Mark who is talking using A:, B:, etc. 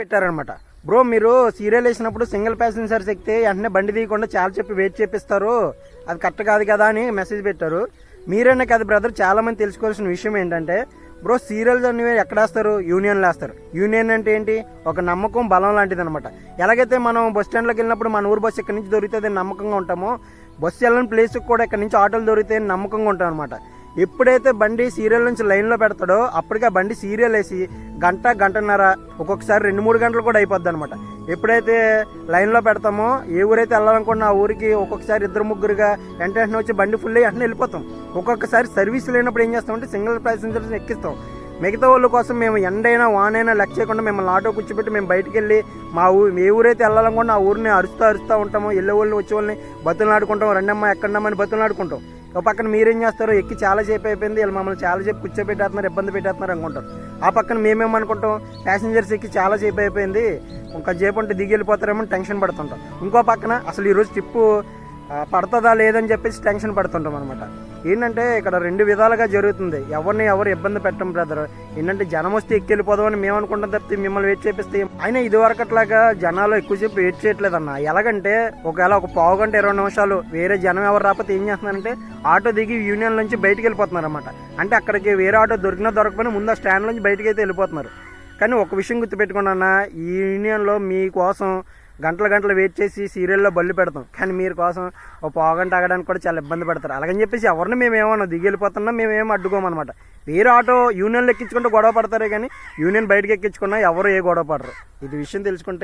A: పెట్టారనమాట. బ్రో మీరు సీరియల్ వేసినప్పుడు సింగిల్ ప్యాసింజర్స్ ఎక్కితే వెంటనే బండి తీయకుండా చాలా చెప్పి వెయిట్ చేపిస్తారు. అది కరెక్ట్ కాదు కదా అని మెసేజ్ పెట్టారు. మీరైనా కదా బ్రదర్ చాలా మంది తెలుసుకోవాల్సిన విషయం ఏంటంటే బ్రో సీరియల్స్ అనేవి ఎక్కడ వేస్తారు? యూనియన్లో వేస్తారు. యూనియన్ అంటే ఏంటి? ఒక నమ్మకం బలం లాంటిది అనమాట ఎలాగైతే మనం బస్ స్టాండ్లోకి వెళ్ళినప్పుడు మన ఊరు బస్సు ఎక్కడి నుంచి దొరుకుతుంది నమ్మకంగా ఉంటామో బస్సు వెళ్ళని ప్లేస్కి కూడా ఇక్కడ నుంచి ఆటోలు దొరికితే నమ్మకంగా ఉంటాం అనమాట ఎప్పుడైతే బండి సీరియల్ నుంచి లైన్లో పెడతాడో అప్పటికే ఆ బండి సీరియల్ వేసి గంట గంటన్నర ఒక్కొక్కసారి రెండు మూడు గంటలు కూడా అయిపోద్ది అనమాట ఎప్పుడైతే లైన్లో పెడతామో ఏ ఊరైతే వెళ్ళాలనుకున్న ఆ ఊరికి ఒక్కొక్కసారి ఇద్దరు ముగ్గురుగా వెంటనే వచ్చి బండి ఫుల్ అయ్యి వెంటనే వెళ్ళిపోతాం. ఒక్కొక్కసారి సర్వీస్ లేనప్పుడు ఏం చేస్తామంటే సింగిల్ ప్యాసింజర్స్ ఎక్కిస్తాం. మిగతా వాళ్ళ కోసం మేము ఎండైనా వానైనా లెక్క చేయకుండా మిమ్మల్ని ఆటో కూర్చోబెట్టి మేము బయటికి వెళ్ళి మా ఊ ఏ ఊరైతే వెళ్ళాలనుకున్నా ఆ ఊరిని అరుస్తూ అరుస్తూ ఉంటాము వెళ్ళే వాళ్ళని వచ్చే వాళ్ళని బతులు ఆడుకుంటాం రెండమ్మ ఎక్కడమ్మని అని బతులు ఆడుకుంటాం ఒక పక్కన మీరేం చేస్తారు ఎక్కి చాలా సేపు అయిపోయింది వీళ్ళు మమ్మల్ని చాలా సేపు కూర్చోబెట్టేస్తున్నారు ఇబ్బంది పెట్టేస్తున్నారు అనుకుంటారు. ఆ పక్కన మేమేమనుకుంటాం ప్యాసింజర్స్ ఎక్కి చాలా సేపు అయిపోయింది ఇంకా సేపు ఉంటే దిగి వెళ్ళిపోతారేమో టెన్షన్ పడుతుంటాం. ఇంకో పక్కన అసలు ఈరోజు ట్రిప్పు పడుతుందా లేదని చెప్పేసి టెన్షన్ పడుతుంటాం అనమాట ఏంటంటే ఇక్కడ రెండు విధాలుగా జరుగుతుంది. ఎవరిని ఎవరు ఇబ్బంది పెట్టం బ్రదర్ ఏంటంటే జనం వస్తే ఎక్కి వెళ్ళిపోదామని మేము అనుకుంటాం తప్పితే మిమ్మల్ని వెయిట్ చేపిస్తే అయినా ఇది జనాలు ఎక్కువసేపు వెయిట్ చేయట్లేదన్న. ఎలాగంటే ఒకవేళ ఒక పావు గంట ఇరవై నిమిషాలు వేరే జనం ఎవరు రాకపోతే ఏం చేస్తున్నారంటే ఆటో దిగి యూనియన్ నుంచి బయటికి వెళ్ళిపోతున్నారు అనమాట అంటే అక్కడికి వేరే ఆటో దొరికినా దొరకపోయినా ముందు ఆ స్టాండ్ నుంచి బయటికి అయితే వెళ్ళిపోతున్నారు. కానీ ఒక విషయం గుర్తుపెట్టుకున్నా ఈ యూనియన్లో మీకోసం గంటలు గంటలు వెయిట్ చేసి సీరియల్లో బళ్ళు పెడతాం. కానీ మీరు కోసం ఓ పావుగంట ఆగడానికి కూడా చాలా ఇబ్బంది పడతారు. అలాగని చెప్పేసి ఎవరిని మేము ఏమన్నా దిగి వెళ్ళిపోతున్నా మేము ఏం అడ్డుకోమన్నమాట వేరే ఆటో యూనియన్లు ఎక్కించుకుంటే గొడవ పడతారే కానీ యూనియన్ బయటకు ఎక్కించుకున్నా ఎవరు ఏ గొడవ పడరు. ఇది విషయం తెలుసుకుంటే